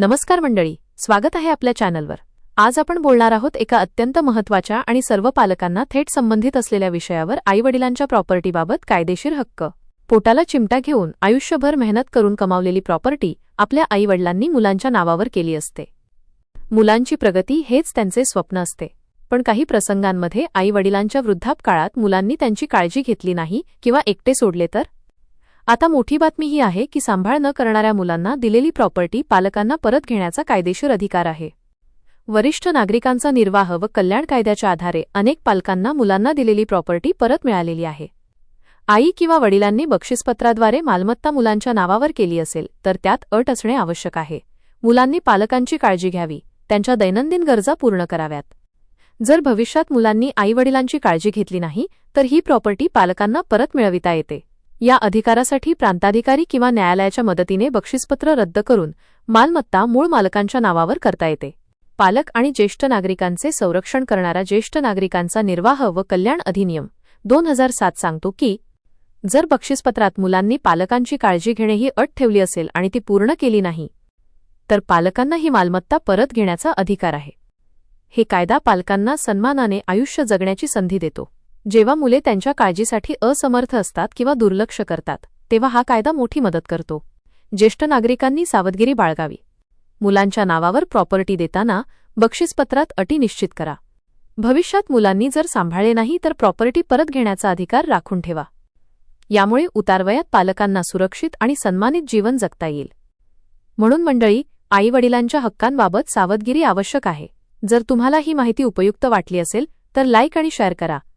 नमस्कार मंडळी स्वागत आहे आपल्या चॅनलवर. आज आपण बोलणार आहोत एका अत्यंत महत्त्वाच्या आणि सर्व पालकांना थेट संबंधित असलेल्या विषयावर आईवडिलांच्या प्रॉपर्टीबाबत कायदेशीर हक्क. पोटाला चिमटा घेऊन आयुष्यभर मेहनत करून कमावलेली प्रॉपर्टी आपल्या आईवडिलांनी मुलांच्या नावावर केली असते. मुलांची प्रगती हेच त्यांचे स्वप्न असते. पण काही प्रसंगांमध्ये आईवडिलांच्या वृद्धापकाळात मुलांनी त्यांची काळजी घेतली नाही किंवा एकटे सोडले तर? आता मोठी बातमी ही आहे की सांभाळ न करणाऱ्या मुलांना दिलेली प्रॉपर्टी पालकांना परत घेण्याचा कायदेशीर अधिकार आहे. वरिष्ठ नागरिकांचा निर्वाह व कल्याण कायद्याच्या आधारे अनेक पालकांना मुलांना दिलेली प्रॉपर्टी परत मिळालेली आहे. आई किंवा वडिलांनी बक्षीसपत्राद्वारे मालमत्ता मुलांच्या नावावर केली असेल तर त्यात अट असणे आवश्यक आहे. मुलांनी पालकांची काळजी घ्यावी त्यांच्या दैनंदिन गरजा पूर्ण कराव्यात. जर भविष्यात मुलांनी आईवडिलांची काळजी घेतली नाही तर ही प्रॉपर्टी पालकांना परत मिळविता येते. या अधिकारासाठी प्रांताधिकारी किंवा न्यायालयाच्या मदतीने बक्षीसपत्र रद्द करून मालमत्ता मूळ मालकांच्या नावावर करता येते. पालक आणि ज्येष्ठ नागरिकांचे संरक्षण करणारा ज्येष्ठ नागरिकांचा निर्वाह व कल्याण अधिनियम दोन हजार सात सांगतो की जर बक्षीसपत्रात मुलांनी पालकांची काळजी घेणे ही अट ठेवली असेल आणि ती पूर्ण केली नाही तर पालकांना ही मालमत्ता परत घेण्याचा अधिकार आहे. हे कायदा पालकांना सन्मानाने आयुष्य जगण्याची संधी देतो. जेव्हा मुले त्यांच्या काळजीसाठी असमर्थ असतात किंवा दुर्लक्ष करतात तेव्हा हा कायदा मोठी मदत करतो. ज्येष्ठ नागरिकांनी सावधगिरी बाळगावी. मुलांच्या नावावर प्रॉपर्टी देताना बक्षीसपत्रात अटी निश्चित करा. भविष्यात मुलांनी जर सांभाळले नाही तर प्रॉपर्टी परत घेण्याचा अधिकार राखून ठेवा. यामुळे उतारवयात पालकांना सुरक्षित आणि सन्मानित जीवन जगता येईल. म्हणून मंडळी आईवडिलांच्या हक्कांबाबत सावधगिरी आवश्यक आहे. जर तुम्हाला ही माहिती उपयुक्त वाटली असेल तर लाईक आणि शेअर करा.